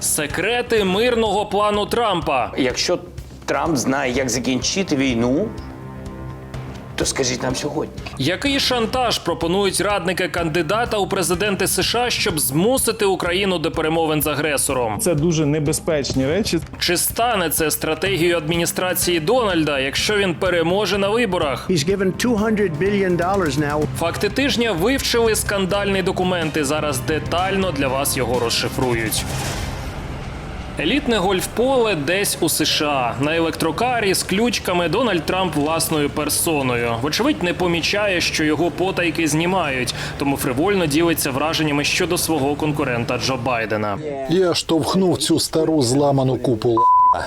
Секрети мирного плану Трампа. Якщо Трамп знає, як закінчити війну, то скажіть нам сьогодні. Який шантаж пропонують радники кандидата у президенти США, щоб змусити Україну до перемовин з агресором? Це дуже небезпечні речі. Чи стане це стратегією адміністрації Дональда, якщо він переможе на виборах? He's given $200 billion now. Факти тижня вивчили скандальний документ зараз детально для вас його розшифрують. Елітне гольф-поле десь у США. На електрокарі з ключками Дональд Трамп власною персоною. Вочевидь, не помічає, що його потайки знімають, тому фривольно ділиться враженнями щодо свого конкурента Джо Байдена. Я штовхнув цю стару зламану купу.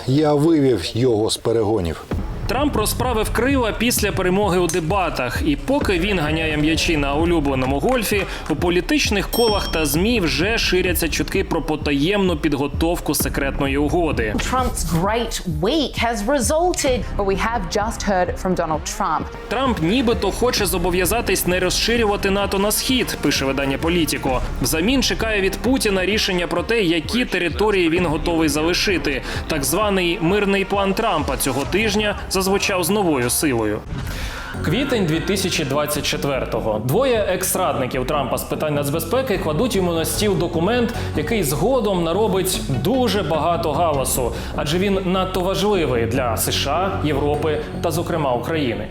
Я вивів його з перегонів. Трамп розправив крила після перемоги у дебатах, і поки він ганяє м'ячі на улюбленому гольфі, у політичних колах та змі вже ширяться чутки про потаємну підготовку секретної угоди. Trump's great week has resulted, but we have just heard from Donald Trump. Трамп нібито хоче зобов'язатись не розширювати НАТО на схід, пише видання Політіко. Взамін чекає від Путіна рішення про те, які території він готовий залишити. Так званий мирний план Трампа цього тижня зазвучав з новою силою. Квітень 2024-го. Двоє екс-радників Трампа з питань нацбезпеки кладуть йому на стіл документ, який згодом наробить дуже багато галасу, адже він надто важливий для США, Європи та, зокрема, України.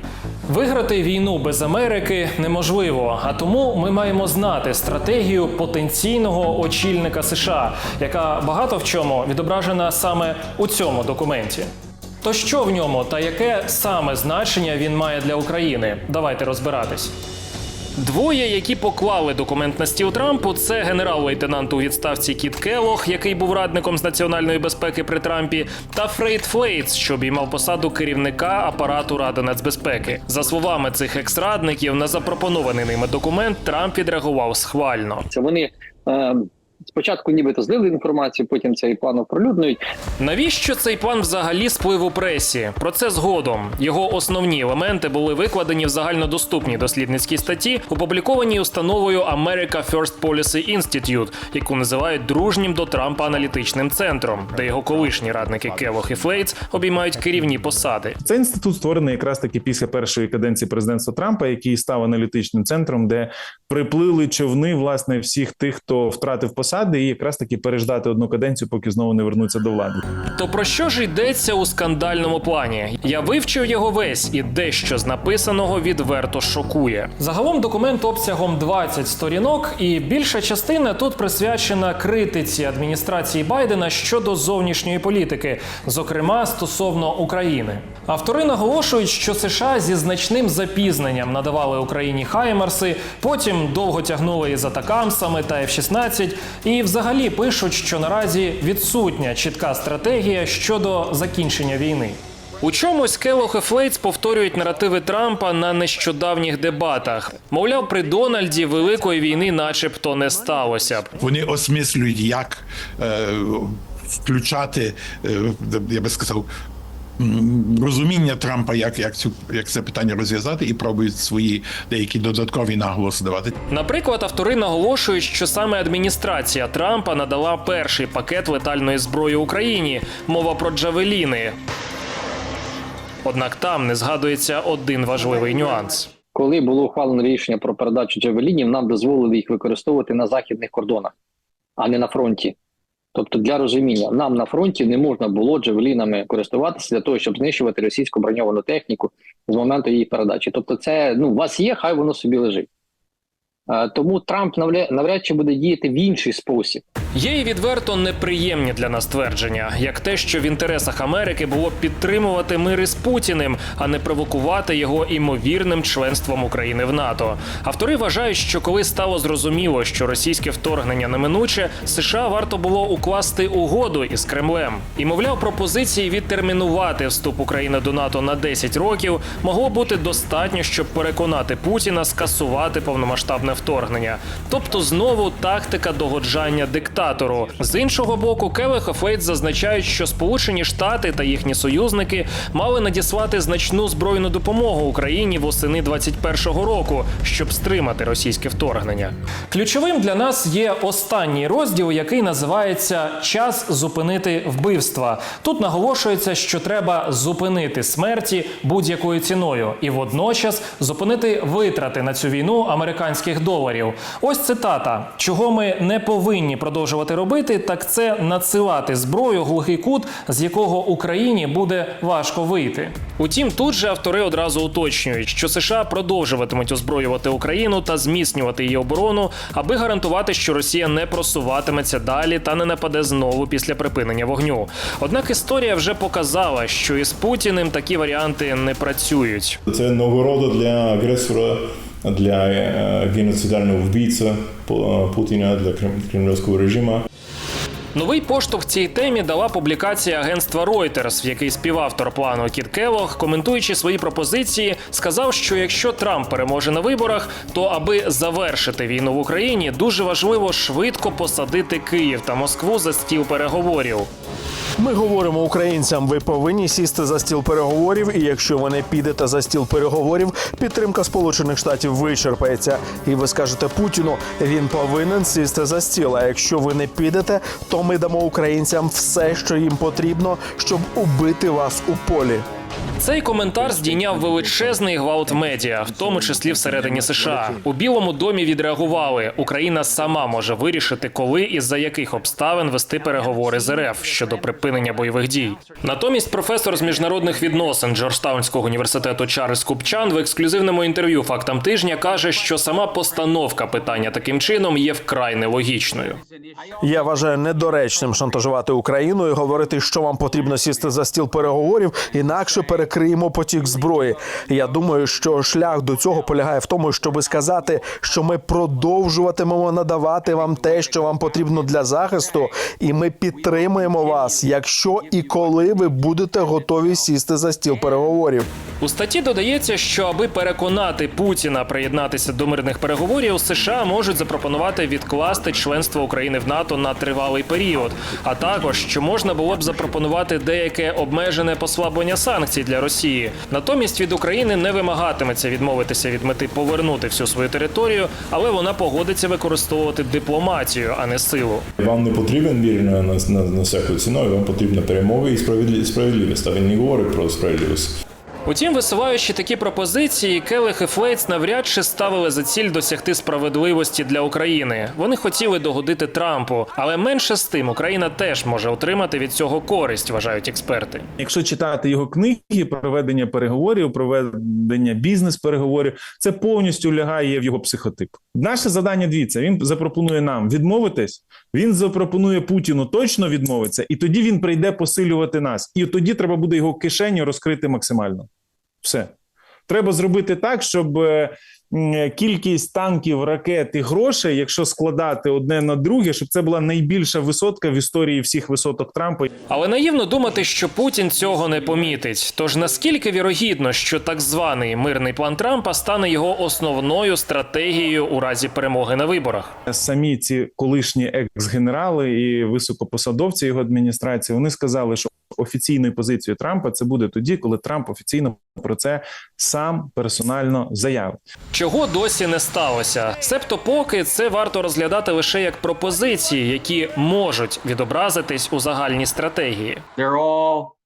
Виграти війну без Америки неможливо, а тому ми маємо знати стратегію потенційного очільника США, яка багато в чому відображена саме у цьому документі. То що в ньому та яке саме значення він має для України? Давайте розбиратись. Двоє, які поклали документ на стіл Трампу, це генерал-лейтенант у відставці Кіт Келох, який був радником з національної безпеки при Трампі, та Фрейд Флейтс, що обіймав посаду керівника апарату Ради нацбезпеки. За словами цих екс-радників, на запропонований ними документ Трамп відреагував схвально. Це вони е, спочатку нібито злили інформацію, потім цей план оприлюднюють. Навіщо цей план взагалі сплив у пресі? Про це згодом. Його основні елементи були викладені в загальнодоступній дослідницькій статті, опублікованій установою America First Policy Institute, яку називають дружнім до Трампа аналітичним центром, де його колишні радники Келох і Флейтс обіймають керівні посади. Цей інститут створений якраз таки після першої каденції президентства Трампа, який став аналітичним центром, де приплили човни власне всіх тих, хто втратив посади, і якраз таки переждати одну каденцію, поки знову не вернуться до влади. То про що ж йдеться у скандальному плані? Я вивчив його весь, і дещо з написаного відверто шокує. Загалом документ обсягом 20 сторінок, і більша частина тут присвячена критиці адміністрації Байдена щодо зовнішньої політики, зокрема стосовно України. Автори наголошують, що США зі значним запізненням надавали Україні Хаймарси, потім довго тягнули із атакамсами та F-16, і взагалі пишуть, що наразі відсутня чітка стратегія щодо закінчення війни. У чомусь Келох і Флейтс повторюють наративи Трампа на нещодавніх дебатах. Мовляв, при Дональді великої війни, начебто, не сталося б. Вони осмислюють, як е, включати, е, я би сказав, розуміння Трампа, як, як, цю, як це питання розв'язати, і пробують свої деякі додаткові наголоси давати. Наприклад, автори наголошують, що саме адміністрація Трампа надала перший пакет летальної зброї Україні. Мова про Джавеліни. Однак там не згадується один важливий нюанс. Коли було ухвалено рішення про передачу джавелінів, нам дозволили їх використовувати на західних кордонах, а не на фронті. Тобто, для розуміння, нам на фронті не можна було джавелінами користуватися для того, щоб знищувати російську броньовану техніку з моменту її передачі. Тобто, це ну у вас є, хай воно собі лежить. Е, Тому Трамп навряд чи буде діяти в інший спосіб. Є і відверто неприємні для нас твердження, як те, що в інтересах Америки було підтримувати мир із Путіним, а не провокувати його імовірним членством України в НАТО. Автори вважають, що коли стало зрозуміло, що російське вторгнення неминуче, США варто було укласти угоду із Кремлем. І мовляв, пропозиції відтермінувати вступ України до НАТО на 10 років могло бути достатньо, щоб переконати Путіна скасувати повномасштабне вторгнення. Тобто знову тактика догоджання диктатору. Диктатору. З іншого боку, Келех і зазначають, що Сполучені Штати та їхні союзники мали надіслати значну збройну допомогу Україні восени 21-го року, щоб стримати російське вторгнення. Ключовим для нас є останній розділ, який називається Час зупинити вбивства. Тут наголошується, що треба зупинити смерті будь-якою ціною, і водночас зупинити витрати на цю війну американських доларів. Ось цитата: чого ми не повинні продовжувати робити, так це надсилати зброю глухий кут, з якого Україні буде важко вийти. Утім, тут же автори одразу уточнюють, що США продовжуватимуть озброювати Україну та зміцнювати її оборону, аби гарантувати, що Росія не просуватиметься далі та не нападе знову після припинення вогню. Однак історія вже показала, що із Путіним такі варіанти не працюють. Це нагорода для агресора, для е, геноцидального вбійця е, Путіна, для крем- кремлівського режиму. Новий поштовх цій темі дала публікація агентства Reuters, в якій співавтор плану Кіт Келох, коментуючи свої пропозиції, сказав, що якщо Трамп переможе на виборах, то аби завершити війну в Україні, дуже важливо швидко посадити Київ та Москву за стіл переговорів. Ми говоримо українцям, ви повинні сісти за стіл переговорів, і якщо ви не підете за стіл переговорів, підтримка Сполучених Штатів вичерпається. І ви скажете Путіну, він повинен сісти за стіл. А якщо ви не підете, то ми дамо українцям все, що їм потрібно, щоб убити вас у полі. Цей коментар здійняв величезний гвалт медіа, в тому числі всередині США. У Білому домі відреагували. Україна сама може вирішити, коли і за яких обставин вести переговори з РФ щодо припинення бойових дій. Натомість професор з міжнародних відносин Джорджтаунського університету Чарльз Купчан в ексклюзивному інтерв'ю фактам тижня каже, що сама постановка питання таким чином є вкрай нелогічною. Я вважаю недоречним шантажувати Україну і говорити, що вам потрібно сісти за стіл переговорів, інакше перекриємо потік зброї. Я думаю, що шлях до цього полягає в тому, щоб сказати, що ми продовжуватимемо надавати вам те, що вам потрібно для захисту, і ми підтримуємо вас, якщо і коли ви будете готові сісти за стіл переговорів. У статті додається, що аби переконати Путіна приєднатися до мирних переговорів, США можуть запропонувати відкласти членство України в НАТО на тривалий період, а також що можна було б запропонувати деяке обмежене послаблення санкцій для Росії. Натомість від України не вимагатиметься відмовитися від мети повернути всю свою територію, але вона погодиться використовувати дипломатію, а не силу. Вам не потрібен мір на, на, на, всяку ціну, вам потрібна перемога і справедливість. А він не говорить про справедливість. Утім, висуваючи такі пропозиції, Келех і Флейтс навряд чи ставили за ціль досягти справедливості для України. Вони хотіли догодити Трампу, але менше з тим Україна теж може отримати від цього користь, вважають експерти. Якщо читати його книги, проведення переговорів, проведення бізнес-переговорів, це повністю лягає в його психотип. Наше завдання дивіться, він запропонує нам відмовитись. Він запропонує Путіну точно відмовитися, і тоді він прийде посилювати нас. І тоді треба буде його кишеню розкрити максимально. Все треба зробити так, щоб е, кількість танків, ракет і грошей, якщо складати одне на друге, щоб це була найбільша висотка в історії всіх висоток Трампа. Але наївно думати, що Путін цього не помітить. Тож наскільки вірогідно, що так званий мирний план Трампа стане його основною стратегією у разі перемоги на виборах? самі ці колишні екс-генерали і високопосадовці його адміністрації вони сказали, що офіційною позицією Трампа це буде тоді, коли Трамп офіційно про це сам персонально заявить. Чого досі не сталося? Себто, поки це варто розглядати лише як пропозиції, які можуть відобразитись у загальній стратегії. They're all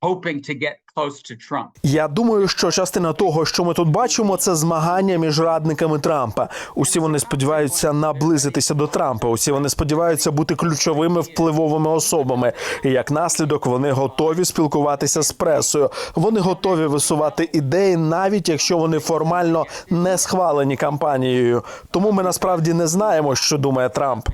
hoping to get close to Trump. Я думаю, що частина того, що ми тут бачимо, це змагання між радниками Трампа. Усі вони сподіваються наблизитися до Трампа. Усі вони сподіваються бути ключовими впливовими особами. І як наслідок вони готові спілкуватися з пресою. Вони готові висувати ідеї, навіть якщо вони формально не схвалені кампанією. Тому ми насправді не знаємо, що думає Трамп.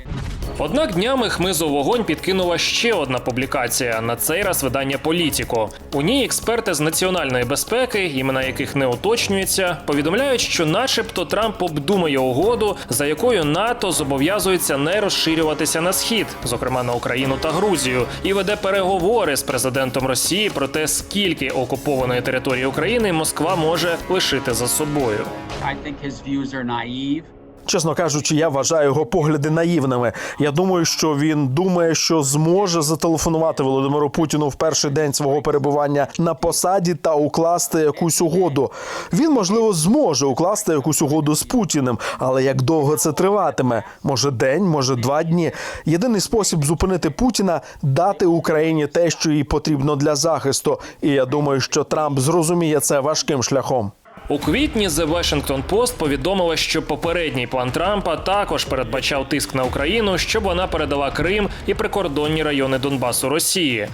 Однак днями хмизу вогонь підкинула ще одна публікація. На цей раз видання Політіко. У ній експерти з національної безпеки, імена яких не уточнюється, повідомляють, що, начебто, Трамп обдумає угоду, за якою НАТО зобов'язується не розширюватися на схід, зокрема на Україну та Грузію, і веде переговори з президентом Росії про те, скільки окупованої території України Москва може лишити за собою. I. Чесно кажучи, я вважаю його погляди наївними. Я думаю, що він думає, що зможе зателефонувати Володимиру Путіну в перший день свого перебування на посаді та укласти якусь угоду. Він можливо зможе укласти якусь угоду з Путіним, але як довго це триватиме? Може день, може два дні. Єдиний спосіб зупинити Путіна дати Україні те, що їй потрібно для захисту. І я думаю, що Трамп зрозуміє це важким шляхом. У квітні The Washington Post повідомила, що попередній план Трампа також передбачав тиск на Україну, щоб вона передала Крим і прикордонні райони Донбасу Росії.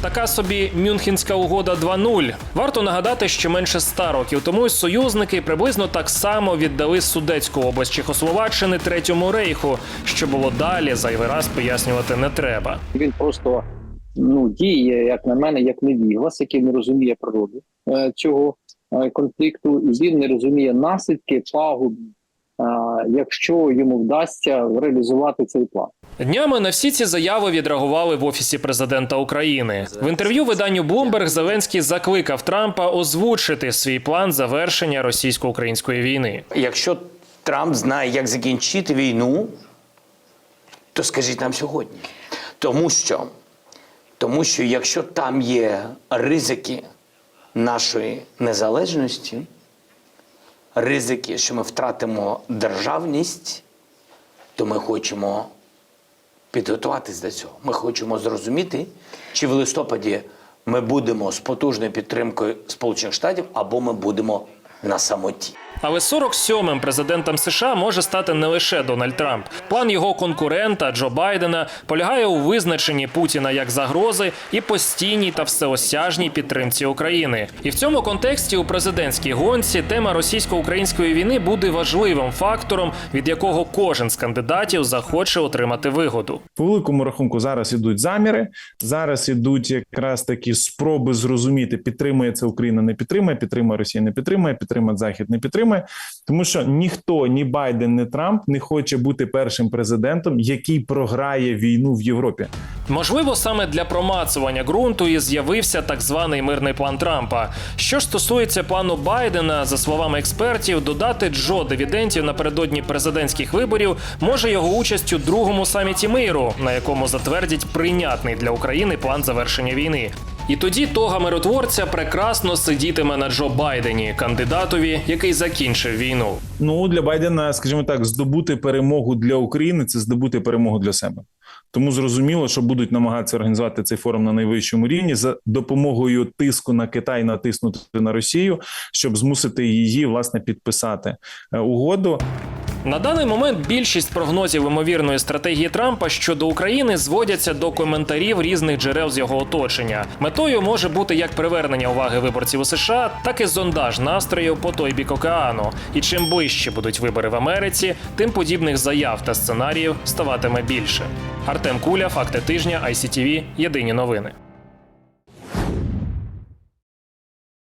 Така собі Мюнхенська угода 2.0. Варто нагадати, що менше ста років тому союзники приблизно так само віддали Судецьку область Чехословаччини Третьому рейху. Що було далі, зайвий раз пояснювати не треба. Він просто ну діє, як на мене, як невіглас, який не розуміє природу е, цього конфлікту, і він не розуміє наслідки пагуб, е, якщо йому вдасться реалізувати цей план. Днями на всі ці заяви відреагували в офісі президента України. В інтерв'ю виданню Bloomberg Зеленський закликав Трампа озвучити свій план завершення російсько-української війни. Якщо Трамп знає, як закінчити війну, то скажіть нам сьогодні. Тому що, тому що якщо там є ризики нашої незалежності, ризики, що ми втратимо державність, то ми хочемо підготуватись до цього. Ми хочемо зрозуміти, чи в листопаді ми будемо з потужною підтримкою Сполучених Штатів або ми будемо на самоті. Але 47-м президентом США може стати не лише Дональд Трамп. План його конкурента Джо Байдена полягає у визначенні Путіна як загрози і постійній та всеосяжній підтримці України. І в цьому контексті у президентській гонці тема російсько-української війни буде важливим фактором, від якого кожен з кандидатів захоче отримати вигоду. По великому рахунку зараз ідуть заміри. Зараз ідуть якраз такі спроби зрозуміти, підтримує це Україна, не підтримує, підтримує Росія, не підтримує, підтримує Захід, не підтримує. Тому що ніхто, ні Байден, ні Трамп не хоче бути першим президентом, який програє війну в Європі. Можливо, саме для промацування ґрунту і з'явився так званий мирний план Трампа. Що ж стосується плану Байдена, за словами експертів, додати Джо дивідентів напередодні президентських виборів може його участь у другому саміті миру, на якому затвердять прийнятний для України план завершення війни. І тоді тога миротворця прекрасно сидітиме на Джо Байдені, кандидатові, який закінчив війну. Ну для Байдена, скажімо так, здобути перемогу для України це здобути перемогу для себе. Тому зрозуміло, що будуть намагатися організувати цей форум на найвищому рівні за допомогою тиску на Китай, натиснути на Росію, щоб змусити її власне підписати е, угоду. На даний момент більшість прогнозів імовірної стратегії Трампа щодо України зводяться до коментарів різних джерел з його оточення. Метою може бути як привернення уваги виборців у США, так і зондаж настроїв по той бік океану. І чим ближче будуть вибори в Америці, тим подібних заяв та сценаріїв ставатиме більше. Артем Куля, факти тижня, ICTV, Єдині новини.